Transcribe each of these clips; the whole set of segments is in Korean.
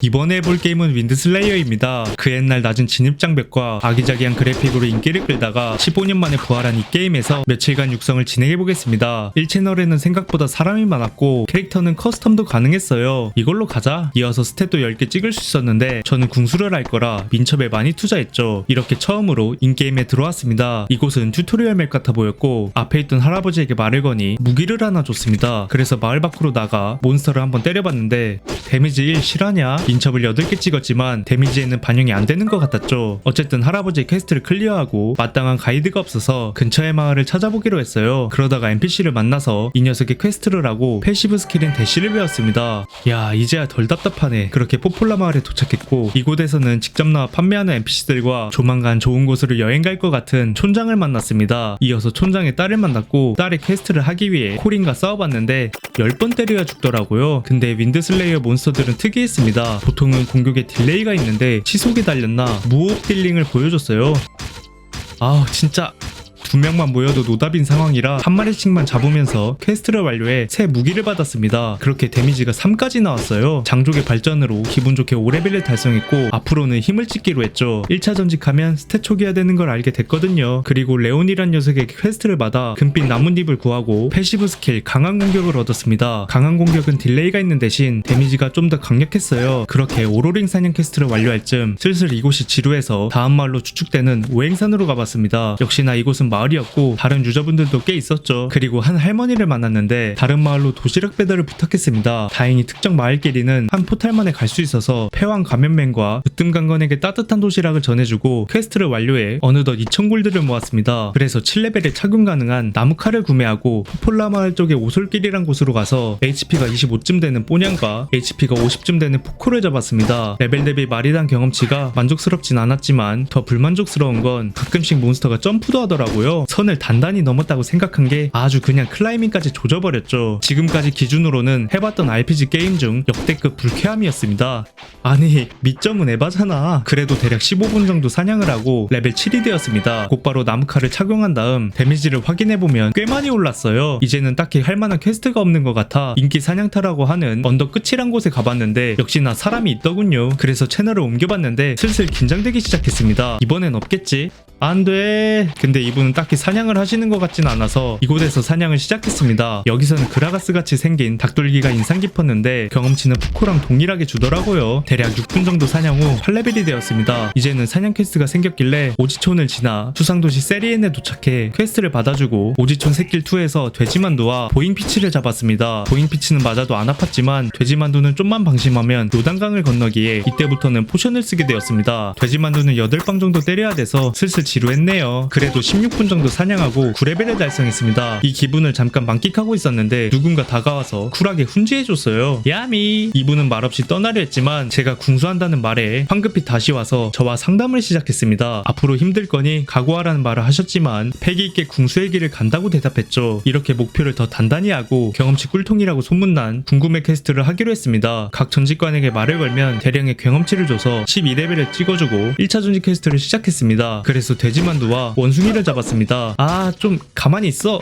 이번에 해볼 게임은 윈드슬레이어입니다. 그 옛날 낮은 진입장벽과 아기자기한 그래픽으로 인기를 끌다가 15년 만에 부활한 이 게임에서 며칠간 육성을 진행해보겠습니다. 1채널에는 생각보다 사람이 많았고 캐릭터는 커스텀도 가능했어요. 이걸로 가자. 이어서 스탯도 10개 찍을 수 있었는데 저는 궁수를 할 거라 민첩에 많이 투자했죠. 이렇게 처음으로 인게임에 들어왔습니다. 이곳은 튜토리얼 맵 같아 보였고 앞에 있던 할아버지에게 말을 거니 무기를 하나 줬습니다. 그래서 마을 밖으로 나가 몬스터를 한번 때려봤는데 데미지 1 실화냐? 인첩을 8개 찍었지만 데미지에는 반영이 안 되는 것 같았죠. 어쨌든 할아버지의 퀘스트를 클리어하고 마땅한 가이드가 없어서 근처의 마을을 찾아보기로 했어요. 그러다가 NPC를 만나서 이 녀석의 퀘스트를 하고 패시브 스킬인 대시를 배웠습니다. 야 이제야 덜 답답하네. 그렇게 포폴라 마을에 도착했고 이곳에서는 직접 나와 판매하는 NPC들과 조만간 좋은 곳으로 여행 갈 것 같은 촌장을 만났습니다. 이어서 촌장의 딸을 만났고 딸의 퀘스트를 하기 위해 코린과 싸워봤는데 10번 때려야 죽더라고요. 근데 윈드슬레이어 몬스터들은 특이했습니다. 보통은 공격에 딜레이가 있는데 치속이 달렸나 무호흡 딜링을 보여줬어요. 아 진짜 두 명만 모여도 노답인 상황이라 한 마리씩만 잡으면서 퀘스트를 완료해 새 무기를 받았습니다. 그렇게 데미지가 3까지 나왔어요. 장족의 발전으로 기분 좋게 5레벨을 달성했고 앞으로는 힘을 찍기로 했죠. 1차 전직하면 스탯 초기화 되는 걸 알게 됐거든요. 그리고 레온이란 녀석에게 퀘스트를 받아 금빛 나뭇잎을 구하고 패시브 스킬 강한 공격을 얻었습니다. 강한 공격은 딜레이가 있는 대신 데미지가 좀 더 강력했어요. 그렇게 오로링 사냥 퀘스트를 완료할 즈음 슬슬 이곳이 지루해서 다음 마을로 추측되는 오행산으로 가봤습니다. 역시나 이곳은 마을이었고 다른 유저분들도 꽤 있었죠. 그리고 한 할머니를 만났는데 다른 마을로 도시락 배달을 부탁했습니다. 다행히 특정 마을끼리는 한 포탈만에 갈 수 있어서 패왕 가면맨과 으뜸 강건에게 따뜻한 도시락을 전해주고 퀘스트를 완료해 어느덧 2,000골드를 모았습니다. 그래서 7레벨에 착용 가능한 나무칼을 구매하고 포폴라 마을 쪽의 오솔길이란 곳으로 가서 HP가 25쯤 되는 뽀냥과 HP가 50쯤 되는 포코를 잡았습니다. 레벨 대비 마리단 경험치가 만족스럽진 않았지만 더 불만족스러운 건 가끔씩 몬스터가 점프도 하더라고요. 선을 단단히 넘었다고 생각한 게 아주 그냥 클라이밍까지 조져버렸죠. 지금까지 기준으로는 해봤던 RPG 게임 중 역대급 불쾌함이었습니다. 아니 밑점은 에바잖아. 그래도 대략 15분 정도 사냥을 하고 레벨 7이 되었습니다. 곧바로 나무칼을 착용한 다음 데미지를 확인해보면 꽤 많이 올랐어요. 이제는 딱히 할 만한 퀘스트가 없는 것 같아 인기 사냥터라고 하는 언덕 끝이란 곳에 가봤는데 역시나 사람이 있더군요. 그래서 채널을 옮겨봤는데 슬슬 긴장되기 시작했습니다. 이번엔 없겠지? 안 돼. 근데 이분은 딱히 사냥을 하시는 것 같진 않아서 이곳에서 사냥을 시작했습니다. 여기서는 그라가스 같이 생긴 닭돌기가 인상 깊었는데 경험치는 푸코랑 동일하게 주더라고요. 대략 6분 정도 사냥 후 8레벨이 되었습니다. 이제는 사냥 퀘스트가 생겼길래 오지촌을 지나 수상도시 세리엔에 도착해 퀘스트를 받아주고 오지촌 새길 2에서 돼지만두와 보잉피치를 잡았습니다. 보잉피치는 맞아도 안 아팠지만 돼지만두는 좀만 방심하면 요단강을 건너기에 이때부터는 포션을 쓰게 되었습니다. 돼지만두는 8방 정도 때려야 돼서 슬슬 지루했네요. 그래도 16분 정도 사냥하고 9레벨을 달성했습니다. 이 기분을 잠깐 만끽하고 있었는데 누군가 다가와서 쿨하게 훈지해줬어요. 야미! 이분은 말없이 떠나려 했지만 제가 궁수한다는 말에 황급히 다시 와서 저와 상담을 시작했습니다. 앞으로 힘들 거니 각오하라는 말을 하셨지만 패기 있게 궁수의 길을 간다고 대답했죠. 이렇게 목표를 더 단단히 하고 경험치 꿀통이라고 소문난 궁금해 퀘스트를 하기로 했습니다. 각 전직관에게 말을 걸면 대량의 경험치를 줘서 12레벨을 찍어주고 1차 전직 퀘스트를 시작했습니다. 그래서 돼지만두와 원숭이를 잡았습니다. 아, 좀 가만히 있어.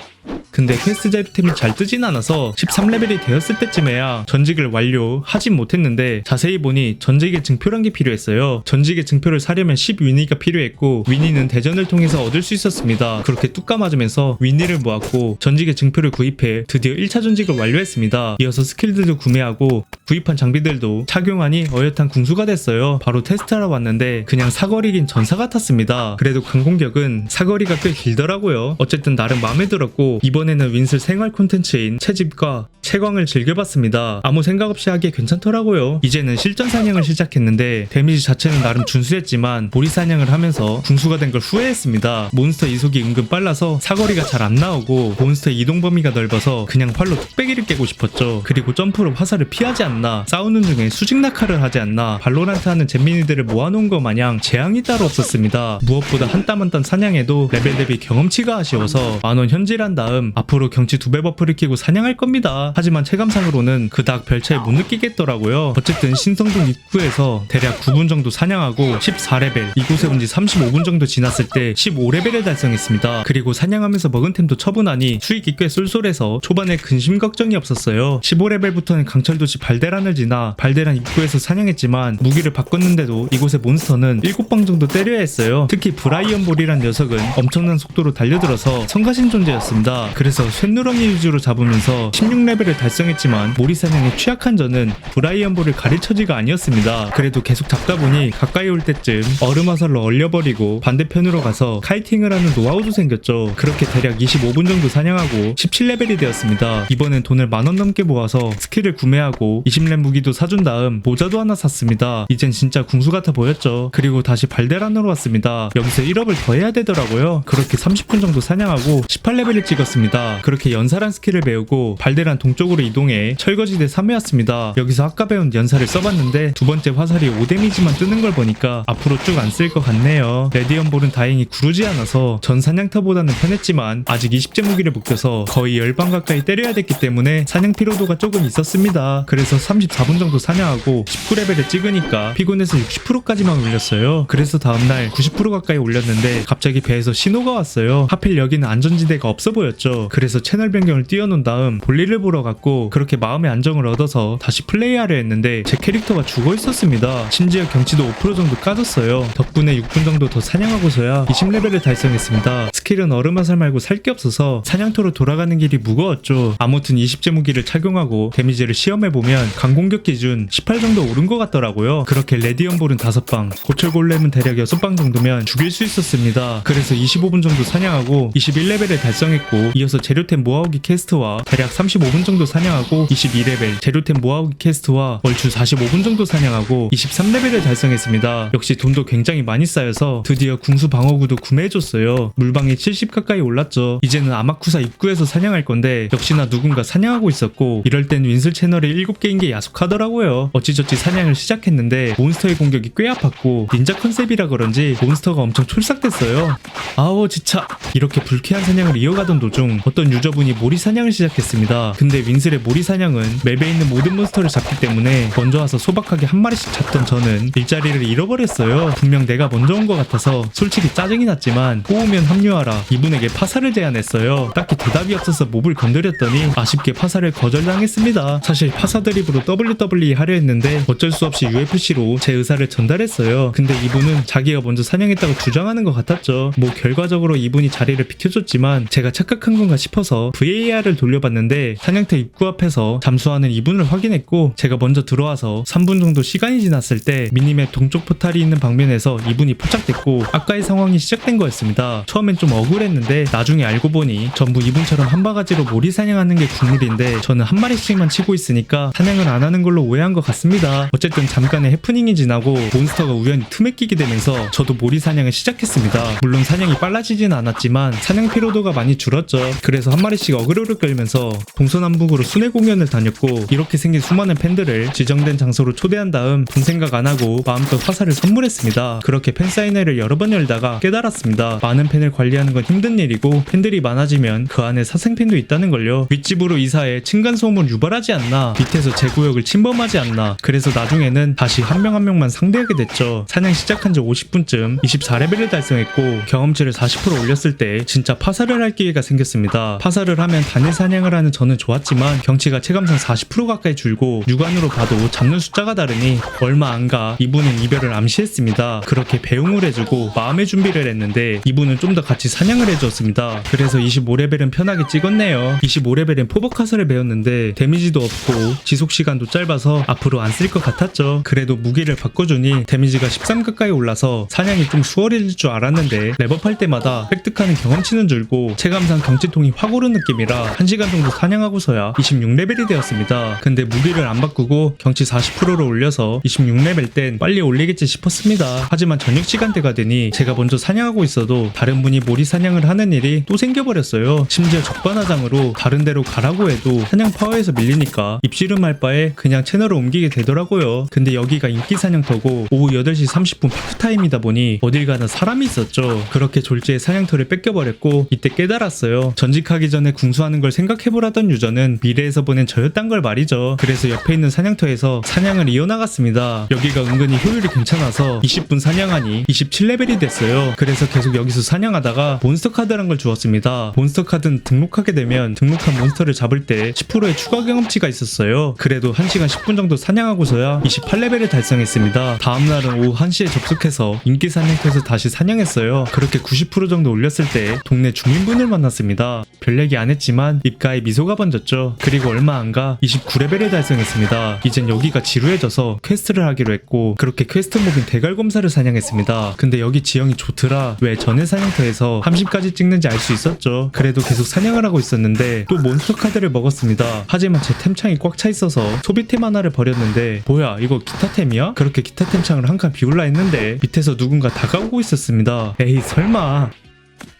근데 퀘스트 자료템이 잘 뜨진 않아서 13레벨이 되었을 때쯤에야 전직을 완료하진 못했는데 자세히 보니 전직의 증표란 게 필요했어요. 전직의 증표를 사려면 10위니가 필요했고 위니는 대전을 통해서 얻을 수 있었습니다. 그렇게 뚝 까맞으면서 위니를 모았고 전직의 증표를 구입해 드디어 1차 전직을 완료했습니다. 이어서 스킬들도 구매하고 구입한 장비들도 착용하니 어엿한 궁수가 됐어요. 바로 테스트하러 왔는데 그냥 사거리긴 전사 같았습니다. 그래도 강공격은 사거리가 꽤 길더라고요. 어쨌든 나름 마음에 들었고 이번에는 윈슬 생활 콘텐츠인 채집과 채광을 즐겨봤습니다. 아무 생각 없이 하기에 괜찮더라고요. 이제는 실전 사냥을 시작했는데 데미지 자체는 나름 준수했지만 보리 사냥을 하면서 궁수가 된 걸 후회했습니다. 몬스터 이속이 은근 빨라서 사거리가 잘 안 나오고 몬스터의 이동 범위가 넓어서 그냥 활로 뚝배기를 깨고 싶었죠. 그리고 점프로 화살을 피하지 않나 싸우는 중에 수직 낙하를 하지 않나 발로란트 하는 잼민이들을 모아놓은 것 마냥 재앙이 따로 없었습니다. 무엇보다 한 땀 한 땀 사냥해도 레벨 대비 경험치가 아쉬워서 만원 현질한다 다음 앞으로 경치 두 배 버프를 끼고 사냥할 겁니다. 하지만 체감상으로는 그닥 별 차이 못 느끼겠더라고요. 어쨌든 신성동 입구에서 대략 9분 정도 사냥하고 14레벨 이곳에 온 지 35분 정도 지났을 때 15레벨을 달성했습니다. 그리고 사냥하면서 먹은 템도 처분하니 수익이 꽤 쏠쏠해서 초반에 근심 걱정이 없었어요. 15레벨부터는 강철도시 발데란을 지나 발데란 입구에서 사냥했지만 무기를 바꿨는데도 이곳의 몬스터는 7방 정도 때려야 했어요. 특히 브라이언 볼이란 녀석은 엄청난 속도로 달려들어서 성가신 존재였습니다. 그래서 쇳누렁이 위주로 잡으면서 16레벨을 달성했지만 모리 사냥에 취약한 저는 브라이언볼을 가르쳐지가 아니었습니다. 그래도 계속 잡다 보니 가까이 올 때쯤 얼음 화살로 얼려버리고 반대편으로 가서 카이팅을 하는 노하우도 생겼죠. 그렇게 대략 25분 정도 사냥하고 17레벨이 되었습니다. 이번엔 돈을 만원 넘게 모아서 스킬을 구매하고 20렙 무기도 사준 다음 모자도 하나 샀습니다. 이젠 진짜 궁수 같아 보였죠. 그리고 다시 발데란으로 왔습니다. 여기서 1업을 더 해야 되더라고요. 그렇게 30분 정도 사냥하고 18레벨을 찍 었습니다. 그렇게 연사란 스킬을 배우고 발데란 동쪽으로 이동해 철거지대 3회 왔습니다. 여기서 아까 배운 연사를 써봤는데 두 번째 화살이 5데미지만 뜨는 걸 보니까 앞으로 쭉 안 쓸 것 같네요. 레디언볼은 다행히 구르지 않아서 전 사냥터보다는 편했지만 아직 20제 무기를 못 껴서 거의 10방 가까이 때려야 됐기 때문에 사냥 피로도가 조금 있었습니다. 그래서 34분 정도 사냥하고 19레벨을 찍으니까 피곤해서 60%까지만 올렸어요. 그래서 다음날 90% 가까이 올렸는데 갑자기 배에서 신호가 왔어요. 하필 여기는 안전지대가 없어 보 였죠. 그래서 채널 변경을 띄워놓은 다음 볼일을 보러 갔고 그렇게 마음의 안정을 얻어서 다시 플레이하려 했는데 제 캐릭터가 죽어 있었습니다. 심지어 경치도 5% 정도 까졌어요. 덕분에 6분 정도 더 사냥하고서야 20레벨을 달성했습니다. 스킬은 얼음 화살 말고 살 게 없어서 사냥터로 돌아가는 길이 무거웠죠. 아무튼 20제 무기를 착용하고 데미지를 시험해보면 강공격 기준 18 정도 오른 것 같더라고요. 그렇게 레디언볼은 5방, 고철 골렘은 대략 6방 정도면 죽일 수 있었습니다. 그래서 25분 정도 사냥하고 21레벨을 달성했고 이어서 재료템 모아오기 퀘스트와 대략 35분 정도 사냥하고 22레벨 재료템 모아오기 퀘스트와 얼추 45분 정도 사냥하고 23레벨을 달성했습니다. 역시 돈도 굉장히 많이 쌓여서 드디어 궁수 방어구도 구매해줬어요. 물방이 70 가까이 올랐죠. 이제는 아마쿠사 입구에서 사냥할 건데 역시나 누군가 사냥하고 있었고 이럴 땐 윈슬 채널이 7개인 게 야속하더라고요. 어찌저찌 사냥을 시작했는데 몬스터의 공격이 꽤 아팠고 닌자 컨셉이라 그런지 몬스터가 엄청 촐싹됐어요. 아우 진짜 이렇게 불쾌한 사냥을 이어가던 도중 어떤 유저분이 모리 사냥을 시작했습니다. 근데 윈슬의 모리 사냥은 맵에 있는 모든 몬스터를 잡기 때문에 먼저 와서 소박하게 한 마리씩 잡던 저는 일자리를 잃어버렸어요. 분명 내가 먼저 온 것 같아서 솔직히 짜증이 났지만 꼬우면 합류하라 이분에게 파사를 제안했어요. 딱히 대답이 없어서 몹을 건드렸더니 아쉽게 파사를 거절당했습니다. 사실 파사 드립으로 WWE 하려 했는데 어쩔 수 없이 UFC로 제 의사를 전달했어요. 근데 이분은 자기가 먼저 사냥했다고 주장하는 것 같았죠. 뭐 결과적으로 이분이 자리를 비켜줬지만 제가 착각한 건가 싶어서 VAR을 돌려봤는데 사냥터 입구 앞에서 잠수하는 이분을 확인했고 제가 먼저 들어와서 3분 정도 시간이 지났을 때 미니맵 동쪽 포탈이 있는 방면에서 이분이 포착됐고 아까의 상황이 시작된 거였습니다. 처음엔 좀 억울했는데 나중에 알고 보니 전부 이분처럼 한 바가지로 몰이 사냥하는 게 국룰인데 저는 한 마리씩만 치고 있으니까 사냥을 안 하는 걸로 오해한 것 같습니다. 어쨌든 잠깐의 해프닝이 지나고 몬스터가 우연히 틈에 끼게 되면서 저도 몰이 사냥을 시작했습니다. 물론 사냥이 빨라지진 않았지만 사냥 피로도가 많이 줄었죠. 그래서 한 마리씩 어그로를 끌면서 동서남북으로 순회 공연을 다녔고 이렇게 생긴 수많은 팬들을 지정된 장소로 초대한 다음 돈 생각 안 하고 마음껏 화살을 선물했습니다. 그렇게 팬사인회를 여러 번 열다가 깨달았습니다. 많은 팬을 관리하는 건 힘든 일이고 팬들이 많아지면 그 안에 사생팬도 있다는 걸요. 윗집으로 이사해 층간 소음을 유발하지 않나 밑에서 제 구역을 침범하지 않나 그래서 나중에는 다시 한명한 명만 상대하게 됐죠. 사냥 시작한 지 50분쯤 24레벨을 달성했고 경험치를 40% 올렸을 때 진짜 파사를 할 기회가 생겼습니다. 파사를 하면 단일 사냥을 하는 저는 좋았지만 경치가 체감상 40% 가까이 줄고 육안으로 봐도 잡는 숫자가 다르니 얼마 안 가 이분은 이별을 암시했습니다. 그렇게 배웅을 해주고 마음의 준비를 했는데 이분은 좀 더 같이 사냥을 해줬습니다. 그래서 25레벨은 편하게 찍었네요. 25레벨엔 포버카서를 배웠는데 데미지도 없고 지속 시간도 짧아서 앞으로 안 쓸 것 같았죠. 그래도 무기를 바꿔주니 데미지가 13 가까이 올라서 사냥이 좀 수월해질 줄 알았는데 랩업할 때마다 획득하는 경험치는 줄고 체감상 경치통이 확 오른 느낌이라 1시간 정도 사냥하고서야 26레벨이 되었습니다. 근데 무기를 안 바꾸고 경치 40%를 올려서 26레벨 땐 빨리 올리겠지 싶었습니다. 하지만 저녁 시간대가 되니 제가 먼저 사냥하고 있어도 다른 분이 모리 사냥을 하는 일이 또 생겨버렸어요. 심지어 적반하장으로 다른 데로 가라고 해도 사냥 파워에서 밀리니까 입씨름할 바에 그냥 채널을 옮기게 되더라고요. 근데 여기가 인기 사냥터고 오후 8시 30분 피크 타임이다 보니 어딜 가나 사람이 있었죠. 그렇게 졸지에 사냥터를 뺏겨버렸고 이때 깨달았어요. 전직하기 전에 궁수하는 걸 생각해보라던 유저는 미래에서 보낸 저였단 걸 말이죠. 그래서 옆에 있는 사냥터에서 사냥을 이어나갔습니다. 여기가 은근히 효율이 괜찮아서 20분 사냥 하니 27레벨이 됐어요. 그래서 계속 여기서 사냥하다가 몬스터 카드란 걸 주었습니다. 몬스터 카드는 등록하게 되면 등록한 몬스터를 잡을 때 10%의 추가 경험치가 있었어요. 그래도 1시간 10분 정도 사냥하고서야 28레벨을 달성했습니다. 다음날은 오후 1시에 접속해서 인기 사냥터에서 다시 사냥했어요. 그렇게 90% 정도 올렸을 때 동네 주민분을 만났습니다. 별 얘기 안 했지만 입가에 미소가 번졌죠. 그리고 얼마 안 가 29레벨을 달성했습니다. 이젠 여기가 지루해져서 퀘스트를 하기로 했고 그렇게 퀘스트 몹인 대갈검사를 사냥 했습니다. 근데 여기 지형이 좋더라. 왜 전에 사냥터에서 30까지 찍는지 알 수 있었죠. 그래도 계속 사냥을 하고 있었는데 또 몬스터 카드를 먹었습니다. 하지만 제 템창이 꽉 차 있어서 소비템 하나를 버렸는데 뭐야 이거 기타템이야? 그렇게 기타 템 창을 한 칸 비울라 했는데 밑에서 누군가 다가오고 있었습니다. 에이 설마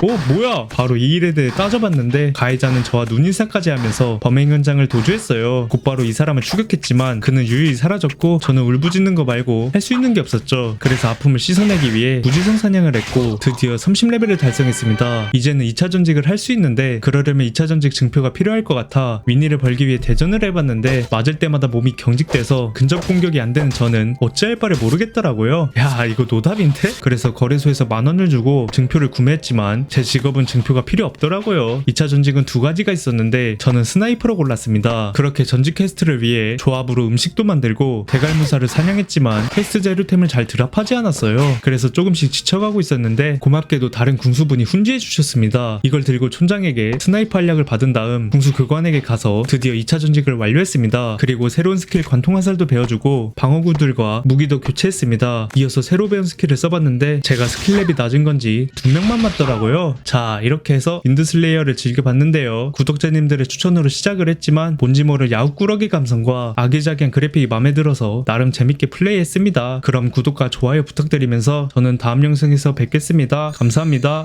오 뭐야? 바로 이 일에 대해 따져봤는데 가해자는 저와 눈인사까지 하면서 범행 현장을 도주했어요. 곧바로 이 사람을 추격했지만 그는 유유히 사라졌고 저는 울부짖는 거 말고 할 수 있는 게 없었죠. 그래서 아픔을 씻어내기 위해 무지성 사냥을 했고 드디어 30레벨을 달성했습니다. 이제는 2차 전직을 할 수 있는데 그러려면 2차 전직 증표가 필요할 것 같아 위니를 벌기 위해 대전을 해봤는데 맞을 때마다 몸이 경직돼서 근접 공격이 안 되는 저는 어찌할 바를 모르겠더라고요. 야 이거 노답인데? 그래서 거래소에서 만 원을 주고 증표를 구매했지만 제 직업은 증표가 필요 없더라고요. 2차 전직은 두 가지가 있었는데 저는 스나이퍼로 골랐습니다. 그렇게 전직 퀘스트를 위해 조합으로 음식도 만들고 대갈무사를 사냥했지만 퀘스트 재료템을 잘 드랍하지 않았어요. 그래서 조금씩 지쳐가고 있었는데 고맙게도 다른 궁수분이 훈지해 주셨습니다. 이걸 들고 촌장에게 스나이퍼 한약을 받은 다음 궁수 교관에게 가서 드디어 2차 전직을 완료했습니다. 그리고 새로운 스킬 관통 화살도 배워주고 방어구들과 무기도 교체했습니다. 이어서 새로 배운 스킬을 써봤는데 제가 스킬랩이 낮은 건지 두 명만 맞더라고요. 자 이렇게 해서 인드슬레이어를 즐겨봤는데요. 구독자님들의 추천으로 시작을 했지만 뭔지 모를 야구꾸러기 감성과 아기자기한 그래픽이 마음에 들어서 나름 재밌게 플레이했습니다. 그럼 구독과 좋아요 부탁드리면서 저는 다음 영상에서 뵙겠습니다. 감사합니다.